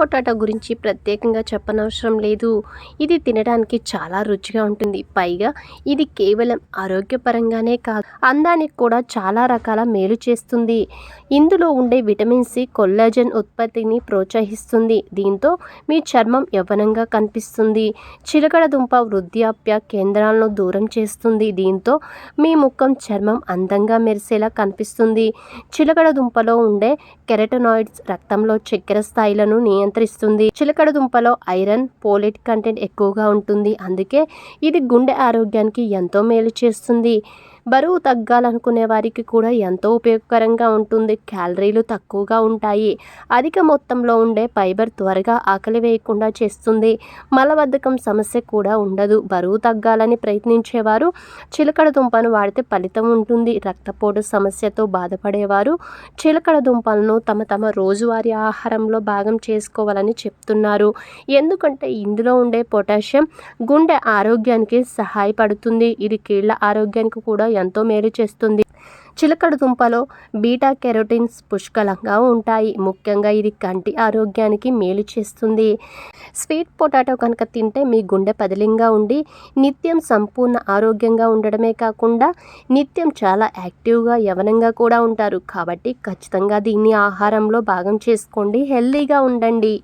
Potato గురించి ప్రత్యేకంగా చెప్పనవసరం లేదు. ఇది తినడానికి చాలా రుచిగా ఉంటుంది. పైగా ఇది కేవలం ఆరోగ్యపరంగానే కాదు అందానికి కూడా చాలా రకాల మేలు చేస్తుంది. ఇందులో ఉండే విటమిన్ సి కొల్లాజన్ ఉత్పత్తిని ప్రోత్సహిస్తుంది. దీంతో మీ చర్మం యవ్వనంగా కనిపిస్తుంది. చిలకడ దుంప వృద్ధాప్య కేంద్రాలను దూరం చేస్తుంది. దీంతో మీ ముఖం చర్మం అందంగా మెరిసేలా కనిపిస్తుంది. చిలకడ దుంపలో ఉండే కెరటనాయిడ్స్ రక్తంలో చక్కెర స్థాయిలను నియంత్రిస్తుంది. చిలకడ దుంపలో ఐరన్ పోలిట్ కంటెంట్ ఎక్కువగా ఉంటుంది. అందుకే ఇది గుండె ఆరోగ్యానికి ఎంతో మేలు చేస్తుంది. బరువు తగ్గాలనుకునే వారికి కూడా ఎంతో ఉపయోగకరంగా ఉంటుంది. క్యాలరీలు తక్కువగా ఉంటాయి. అధిక మొత్తంలో ఉండే ఫైబర్ త్వరగా ఆకలి వేయకుండా చేస్తుంది. మలబద్ధకం సమస్య కూడా ఉండదు. బరువు తగ్గాలని ప్రయత్నించేవారు చిలకడ దుంపను వాడితే ఫలితం ఉంటుంది. రక్తపోటు సమస్యతో బాధపడేవారు చిలకడ దుంపలను తమ తమ రోజువారీ ఆహారంలో భాగం చేసుకోవాలని చెప్తున్నారు. ఎందుకంటే ఇందులో ఉండే పొటాషియం గుండె ఆరోగ్యానికి సహాయపడుతుంది. ఇది కీళ్ళ ఆరోగ్యానికి కూడా ఎంతో మేలు చేస్తుంది. చిలకడ దుంపలో బీటా కెరోటిన్స్ పుష్కలంగా ఉంటాయి. ముఖ్యంగా ఇది కంటి ఆరోగ్యానికి మేలు చేస్తుంది. స్వీట్ పొటాటో కనుక తింటే మీ గుండె పదిలింగా ఉండి నిత్యం సంపూర్ణ ఆరోగ్యంగా ఉండడమే కాకుండా నిత్యం చాలా యాక్టివ్గా యవనంగా కూడా ఉంటారు. కాబట్టి ఖచ్చితంగా దీన్ని ఆహారంలో భాగం చేసుకోండి. హెల్తీగా ఉండండి.